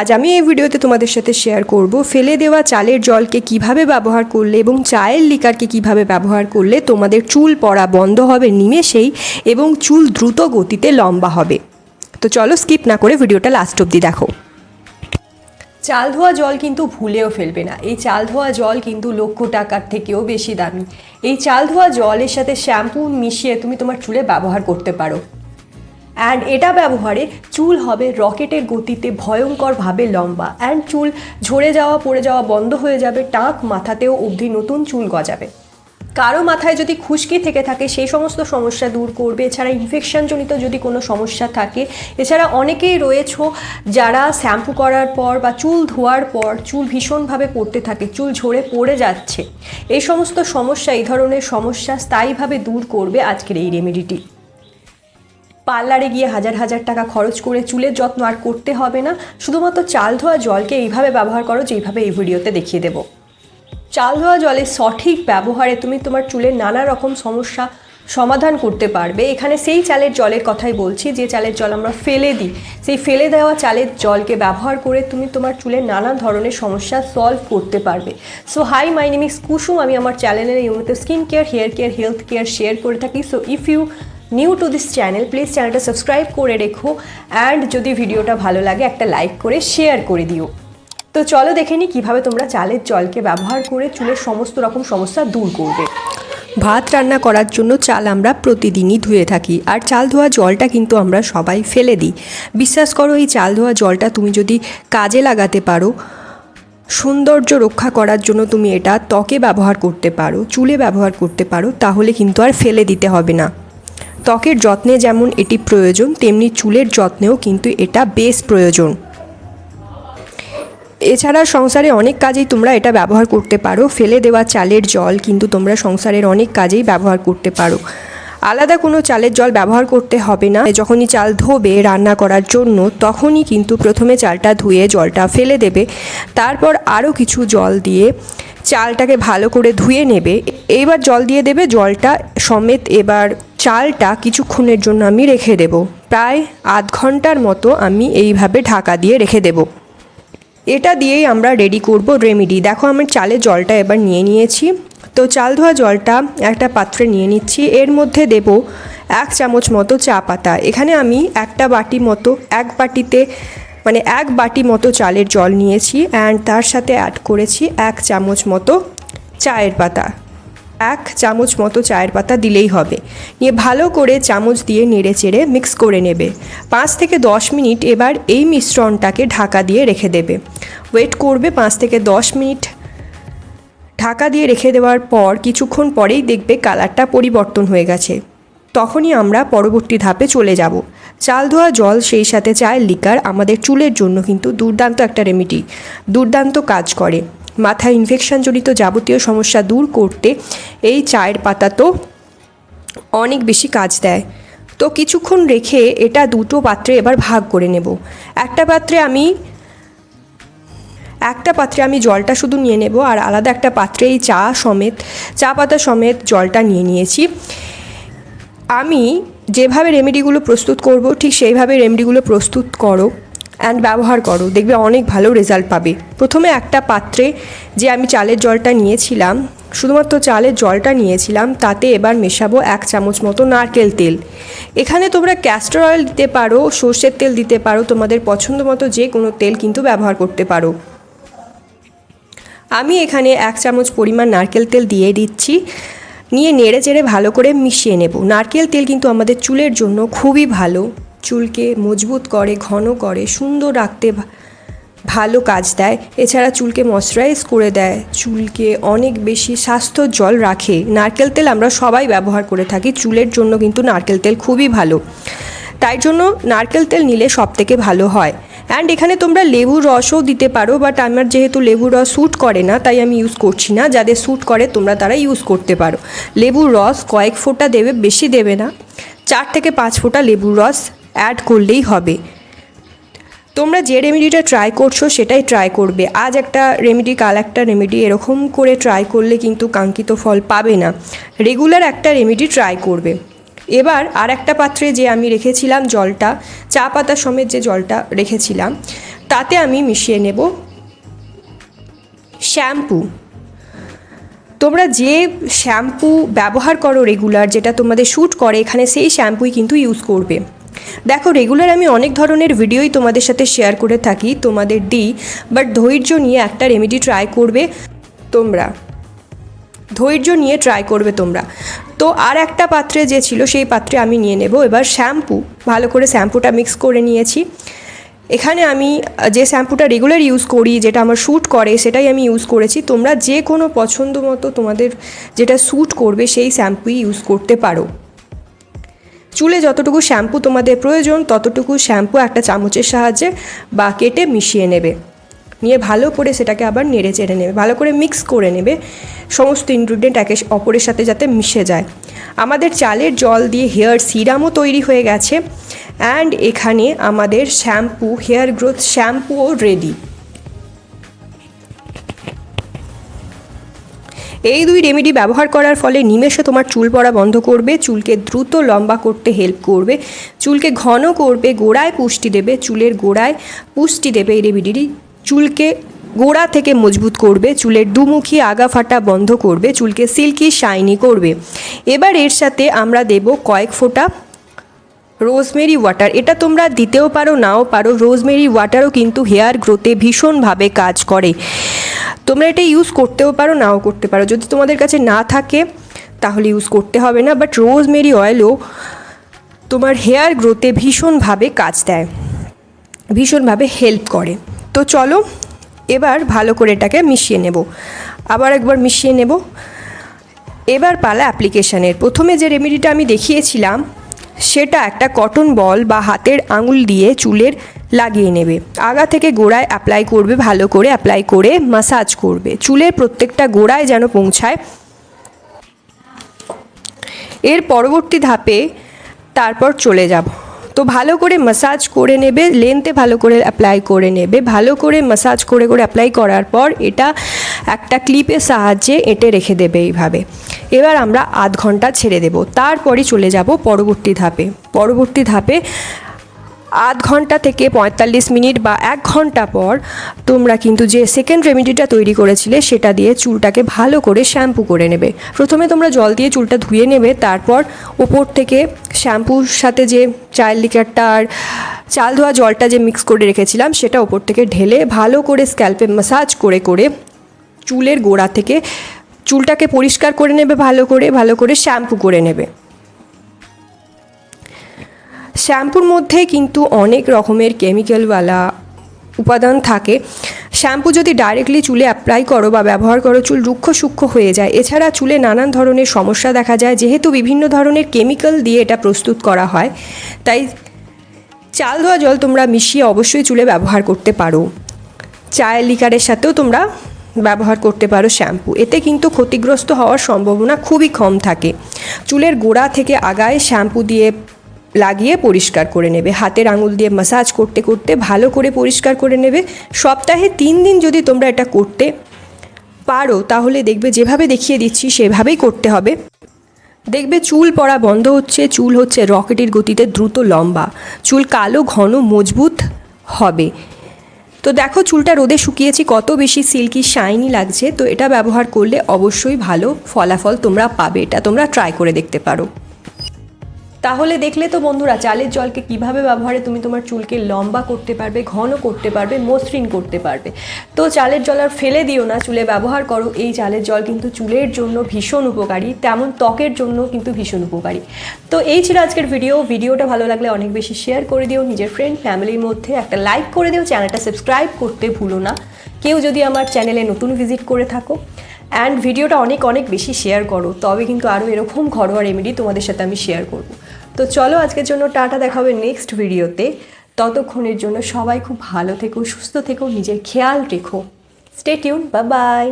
আজ আমি এই ভিডিওতে তোমাদের সাথে শেয়ার করব ফেলে দেওয়া চালের জলকে কীভাবে ব্যবহার করলে এবং চায়ের লিকারকে কীভাবে ব্যবহার করলে তোমাদের চুল পড়া বন্ধ হবে, নিমেষেই এবং চুল দ্রুত গতিতে লম্বা হবে। তো চলো স্কিপ না করে ভিডিওটা লাস্ট অবধি দেখো। চাল ধোয়া জল কিন্তু ভুলেও ফেলবে না। এই চাল ধোয়া জল কিন্তু লক্ষ টাকার থেকেও বেশি দামি। এই চাল ধোয়া জলের সাথে শ্যাম্পু মিশিয়ে তুমি তোমার চুলে ব্যবহার করতে পারো। অ্যান্ড এটা ব্যবহারে চুল হবে রকেটের গতিতে ভয়ঙ্করভাবে লম্বা। অ্যান্ড চুল ঝরে যাওয়া, পড়ে যাওয়া বন্ধ হয়ে যাবে, টাক মাথাতেও অবধি নতুন চুল গজাবে। কারও মাথায় যদি খুশকি থেকে থাকে, সেই সমস্ত সমস্যা দূর করবে। এছাড়া ইনফেকশনজনিত যদি কোনো সমস্যা থাকে, এছাড়া অনেকেই রয়েছ যারা শ্যাম্পু করার পর বা চুল ধোয়ার পর চুল ভীষণভাবে পড়তে থাকে, চুল ঝরে পড়ে যাচ্ছে। এই সমস্ত সমস্যা, এই ধরনের সমস্যা স্থায়ীভাবে দূর করবে আজকের এই রেমেডিটি পার্লারে গিয়ে হাজার হাজার টাকা খরচ করে চুলের যত্ন আর করতে হবে না। শুধুমাত্র চাল ধোয়া জলকে এইভাবে ব্যবহার করো যেইভাবে এই ভিডিওতে দেখিয়ে দেবো। চাল ধোয়া জলের সঠিক ব্যবহারে তুমি তোমার চুলের নানা রকম সমস্যা সমাধান করতে পারবে। এখানে সেই চালের জলের কথাই বলছি, যে চালের জল আমরা ফেলে দিই। সেই ফেলে দেওয়া চালের জলকে ব্যবহার করে তুমি তোমার চুলের নানা ধরনের সমস্যা সলভ করতে পারবে। So hi my name is Kusum. আমি আমার চ্যানেলের নিয়মিত skin care hair care health care share করে থাকি। So if you new to this channel please চ্যানেলটা সাবস্ক্রাইব করে রেখো অ্যান্ড যদি ভিডিওটা ভালো লাগে একটা লাইক করে শেয়ার করে দিও। তো চলো দেখে নিই কীভাবে তোমরা চালের জলকে ব্যবহার করে চুলের সমস্ত রকম সমস্যা দূর করবে। ভাত রান্না করার জন্য চাল আমরা প্রতিদিনই ধুয়ে থাকি, আর চাল ধোয়া জলটা কিন্তু আমরা সবাই ফেলে দিই। বিশ্বাস করো, এই চাল ধোয়া জলটা তুমি যদি কাজে লাগাতে পারো, সৌন্দর্য রক্ষা করার জন্য তুমি এটা ত্বকে ব্যবহার করতে পারো, চুলে ব্যবহার করতে পারো, তাহলে কিন্তু আর ফেলে দিতে হবে না। ত্বকের যত্নে যেমন এটি প্রয়োজন, তেমনি চুলের যত্নেও কিন্তু এটা বেশ প্রয়োজন। এছাড়া সংসারে অনেক কাজেই তোমরা এটা ব্যবহার করতে পারো। ফেলে দেওয়া চালের জল কিন্তু তোমরা সংসারের অনেক কাজেই ব্যবহার করতে পারো। আলাদা কোনো চালের জল ব্যবহার করতে হবে না। যখনই চাল ধোবে রান্না করার জন্য, তখনই কিন্তু প্রথমে চালটা ধুয়ে জলটা ফেলে দেবে। তারপর আরও কিছু জল দিয়ে চালটাকে ভালো করে ধুয়ে নেবে। এইবার জল দিয়ে দেবে, জলটা সমেত এবার চালটা কিছুক্ষণের জন্য আমি রেখে দেব। প্রায় আধ ঘণ্টার মতো আমি এইভাবে ঢাকা দিয়ে রেখে দেবো। এটা দিয়েই আমরা রেডি করব রেমেডি দেখো আমি চালের জলটা এবার নিয়ে নিয়েছি। তো চাল ধোয়া জলটা একটা পাত্রে নিয়ে নিচ্ছি। এর মধ্যে দেব এক চামচ মতো চা পাতা। এখানে আমি একটা বাটি মতো, এক বাটিতে মানে এক বাটি মতো চালের জল নিয়েছি। অ্যান্ড তার সাথে অ্যাড করেছি এক চামচ মতো চায়ের পাতা। এক চামচ মতো চায়ের পাতা দিলেই হবে। নিয়ে ভালো করে চামচ দিয়ে নেড়ে চেড়ে মিক্স করে নেবে। পাঁচ থেকে দশ মিনিট এবার এই মিশ্রণটাকে ঢাকা দিয়ে রেখে দেবে। ওয়েট করবে পাঁচ থেকে দশ মিনিট। ঢাকা দিয়ে রেখে দেওয়ার পর কিছুক্ষণ পরেই দেখবে কালারটা পরিবর্তন হয়ে গেছে। তখনই আমরা পরবর্তী ধাপে চলে যাব। চাল ধোয়া জল সেই সাথে চায়ের লিকার আমাদের চুলের জন্য কিন্তু দুর্দান্ত একটা রেমিডি দুর্দান্ত কাজ করে। মাথায় ইনফেকশনজনিত যাবতীয় সমস্যা দূর করতে এই চায়ের পাতা তো অনেক বেশি কাজ দেয়। তো কিছুক্ষণ রেখে এটা দুটো পাত্রে এবার ভাগ করে নেব। একটা পাত্রে আমি, একটা পাত্রে আমি জলটা শুধু নিয়ে নেব আর আলাদা একটা পাত্রে এই চা সমেত, চা পাতা সমেত জলটা নিয়ে নিয়েছি। আমি যেভাবে রেমেডিগুলো প্রস্তুত করব, ঠিক সেইভাবে রেমেডিগুলো প্রস্তুত করো। অ্যান্ড ব্যবহার করো, দেখবে অনেক ভালো রেজাল্ট পাবে। প্রথমে একটা পাত্রে যে আমি চালের জলটা নিয়েছিলাম, শুধুমাত্র চালের জলটা নিয়েছিলাম, তাতে এবার মেশাবো এক চামচ মতো নারকেল তেল। এখানে তোমরা ক্যাস্টর অয়েল দিতে পারো, সর্ষের তেল দিতে পারো, তোমাদের পছন্দ মতো যে কোনো তেল কিন্তু ব্যবহার করতে পারো। আমি এখানে এক চামচ পরিমাণ নারকেল তেল দিয়ে দিচ্ছি। নিয়ে নেড়ে চেড়ে ভালো করে মিশিয়ে নেব। নারকেল তেল কিন্তু আমাদের চুলের জন্য খুবই ভালো। চুলকে মজবুত করে, ঘন করে, সুন্দর রাখতে ভালো কাজ দেয়। এছাড়া চুলকে ময়শ্চারাইজ করে দেয়। চুলকে অনেক বেশি স্বাস্থ্য জল রাখে। নারকেল তেল আমরা সবাই ব্যবহার করে থাকি। চুলের জন্য কিন্তু নারকেল তেল খুবই ভালো। তাই জন্য নারকেল তেল নিলে সব থেকে ভালো হয়। অ্যান্ড এখানে তোমরা লেবুর রসও দিতে পারো বাট আমার যেহেতু লেবুর রস স্যুট করে না, তাই আমি ইউজ করছি না। যাদের স্যুট করে, তোমরা তারা ইউজ করতে পারো। লেবুর রস কয়েক ফোঁটা দেবে, বেশি দেবে না। চার থেকে পাঁচ ফোঁটা লেবুর রস অ্যাড করলেই হবে। তোমরা যে রেমেডিটা ট্রাই করছ সেটাই ট্রাই করবে। আজ একটা রেমেডি কাল একটা রেমেডি এরকম করে ট্রাই করলে কিন্তু কাঙ্ক্ষিত ফল পাবে না। রেগুলার একটা রেমেডি ট্রাই করবে। এবার আর একটা পাত্রে যে আমি রেখেছিলাম জলটা, চা পাতা সমেত যে জলটা রেখেছিলাম, তাতে আমি মিশিয়ে নেব শ্যাম্পু। তোমরা যে শ্যাম্পু ব্যবহার করো রেগুলার যেটা তোমাদের শ্যুট করে, এখানে সেই শ্যাম্পুই কিন্তু ইউজ করবে। দেখো রেগুলার আমি অনেক ধরনের ভিডিওই তোমাদের সাথে শেয়ার করে থাকি, তোমাদের দিই বাট ধৈর্য নিয়ে একটা রেমেডি ট্রাই করবে তোমরা। ধৈর্য নিয়ে ট্রাই করবে তোমরা। তো আর একটা পাত্রে যে ছিল, সেই পাত্রে আমি নিয়ে নেব। এবার শ্যাম্পু ভালো করে শ্যাম্পুটা মিক্স করে নিয়েছি। এখানে আমি, যে শ্যাম্পুটা রেগুলার ইউজ করি, যেটা আমার শ্যুট করে, সেটাই আমি ইউজ করেছি। তোমরা যে কোনো পছন্দ মতো তোমাদের যেটা শ্যুট করবে, সেই শ্যাম্পুই ইউজ করতে পারো। চুলে যতটুকু শ্যাম্পু তোমাদের প্রয়োজন, ততটুকু শ্যাম্পু একটা চামচের সাহায্যে বা কেটে মিশিয়ে নেবে। নিয়ে ভালো করে সেটাকে আবার নেড়ে চেড়ে নেবে। ভালো করে মিক্স করে নেবে। সমস্ত ইনগ্রিডিয়েন্ট একে অপরের সাথে যাতে মিশে যায়। আমাদের চালের জল দিয়ে হেয়ার সিরামও তৈরি হয়ে গেছে। অ্যান্ড এখানে আমাদের শ্যাম্পু, হেয়ার গ্রোথ শ্যাম্পুও রেডি এই দুই রেমেডি ব্যবহার করার ফলে নিমেষে তোমার চুল পড়া বন্ধ করবে, চুলকে দ্রুত লম্বা করতে হেল্প করবে, চুলকে ঘন করবে, গোড়ায় পুষ্টি দেবে, চুলের গোড়ায় পুষ্টি দেবে এই রেমেডিটি চুলকে গোড়া থেকে মজবুত করবে, চুলের দুমুখী আগা ফাটা বন্ধ করবে, চুলকে সিল্কি শাইনি করবে। এবার এর সাথে আমরা দেব কয়েক ফোঁটা রোজমেরি ওয়াটার, এটা তোমরা দিতেও পারো, নাও পারো। রোজমেরি ওয়াটারও কিন্তু হেয়ার গ্রোথে ভীষণভাবে কাজ করে। তোমরা এটা ইউজ করতেও পারো, নাও করতে পারো। যদি তোমাদের কাছে না থাকে, তাহলে ইউজ করতে হবে না। বাট রোজমেরি অয়েলও তোমার হেয়ার গ্রোথে ভীষণভাবে কাজ দেয়, ভীষণভাবে হেল্প করে। তো চলো, এবার ভালো করে এটাকে মিশিয়ে নেব। আবার একবার মিশিয়ে নেব। এবার পালা অ্যাপ্লিকেশানের। প্রথমে যে রেমেডিটা আমি দেখিয়েছিলাম সেটা একটা কটন বল বা হাতের আঙুল দিয়ে চুলের লাগিয়ে নেবে। আগা থেকে গোড়ায় অ্যাপ্লাই করবে, ভালো করে অ্যাপ্লাই করে মাসাজ করবে। চুলের প্রত্যেকটা গোড়ায় যেন পৌঁছায়। এর পরবর্তী ধাপে তারপর চলে যাব। তো ভালো করে মাসাজ করে নেবে লেন্থে ভালো করে অ্যাপ্লাই করে নেবে। ভালো করে মাসাজ করে করে অ্যাপ্লাই করার পর এটা একটা ক্লিপের সাহায্যে এঁটে রেখে দেবে এইভাবে। এবার আমরা আধ ঘণ্টা ছেড়ে দেব। তারপরই চলে যাব পরবর্তী ধাপে। পরবর্তী ধাপে আধ ঘণ্টা থেকে পঁয়তাল্লিশ মিনিট বা এক ঘণ্টা পর তোমরা কিন্তু যে সেকেন্ড রেমেডিটা তৈরি করেছিলে সেটা দিয়ে চুলটাকে ভালো করে শ্যাম্পু করে নেবে। প্রথমে তোমরা জল দিয়ে চুলটা ধুয়ে নেবে, তারপর ওপর থেকে শ্যাম্পুর সাথে যে চায়ের লিকারটা আর চাল ধোয়া জলটা যে মিক্স করে রেখেছিলাম সেটা ওপর থেকে ঢেলে ভালো করে স্ক্যাল্পে মাসাজ করে করে চুলের গোড়া থেকে চুলটাকে পরিষ্কার করে নেবে, ভালো করে ভালো করে শ্যাম্পু করে নেবে। শ্যাম্পুর মধ্যে কিন্তু অনেক রকমের কেমিক্যালওয়ালা উপাদান থাকে। শ্যাম্পু যদি ডাইরেক্টলি চুলে অ্যাপ্লাই করো বা ব্যবহার করো, চুল রুক্ষ সূক্ষ্ম হয়ে যায়। এছাড়া চুলে নানান ধরনের সমস্যা দেখা যায়, যেহেতু বিভিন্ন ধরনের কেমিক্যাল দিয়ে এটা প্রস্তুত করা হয়। তাই চাল ধোয়া জল তোমরা মিশিয়ে অবশ্যই চুলে ব্যবহার করতে পারো। চায়ের লিকারের সাথেও তোমরা ব্যবহার করতে পারো শ্যাম্পু। এতে কিন্তু ক্ষতিগ্রস্ত হওয়ার সম্ভাবনা খুবই কম থাকে। চুলের গোড়া থেকে আগায় শ্যাম্পু দিয়ে লাগিয়ে পরিষ্কার করে নেবে। হাতের আঙুল দিয়ে মাসাজ করতে করতে ভালো করে পরিষ্কার করে নেবে। সপ্তাহে তিন দিন যদি তোমরা এটা করতে পারো, তাহলে দেখবে যেভাবে দেখিয়ে দিচ্ছি, সেভাবেই করতে হবে। দেখবে চুল পড়া বন্ধ হচ্ছে, চুল হচ্ছে রকেটের গতিতে দ্রুত লম্বা। চুল কালো, ঘন, মজবুত হবে। তো দেখো, চুলটা রোদে শুকিয়েছি, কত বেশি সিল্কি শাইনি লাগছে। তো এটা ব্যবহার করলে অবশ্যই ভালো ফলাফল তোমরা পাবে। এটা তোমরা ট্রাই করে দেখতে পারো। তাহলে দেখলে তো বন্ধুরা, চালের জলকে কীভাবে ব্যবহারে তুমি তোমার চুলকে লম্বা করতে পারবে, ঘন করতে পারবে, মসৃণ করতে পারবে। তো চালের জল আর ফেলে দিও না, চুলে ব্যবহার করো। এই চালের জল কিন্তু চুলের জন্য ভীষণ উপকারী, তেমন ত্বকের জন্য কিন্তু ভীষণ উপকারী। তো এই ছিল আজকের ভিডিও। ভিডিওটা ভালো লাগলে অনেক বেশি শেয়ার করে দিও। নিজের ফ্রেন্ড ফ্যামিলির মধ্যে একটা লাইক করে দিও। চ্যানেলটা সাবস্ক্রাইব করতে ভুলো না। কেউ যদি আমার চ্যানেলে নতুন ভিজিট করে থাকো। অ্যান্ড ভিডিওটা অনেক অনেক বেশি শেয়ার করো। তবে কিন্তু আরও এরকম ঘরোয়া রেমেডি তোমাদের সাথে আমি শেয়ার করব। তো চলো আজকের জন্য টাটা দেখাবে নেক্সট ভিডিওতে ততক্ষণের জন্য সবাই খুব ভালো থেকো, সুস্থ থেকো, নিজের খেয়াল রেখো। স্টে টিউন বা বাই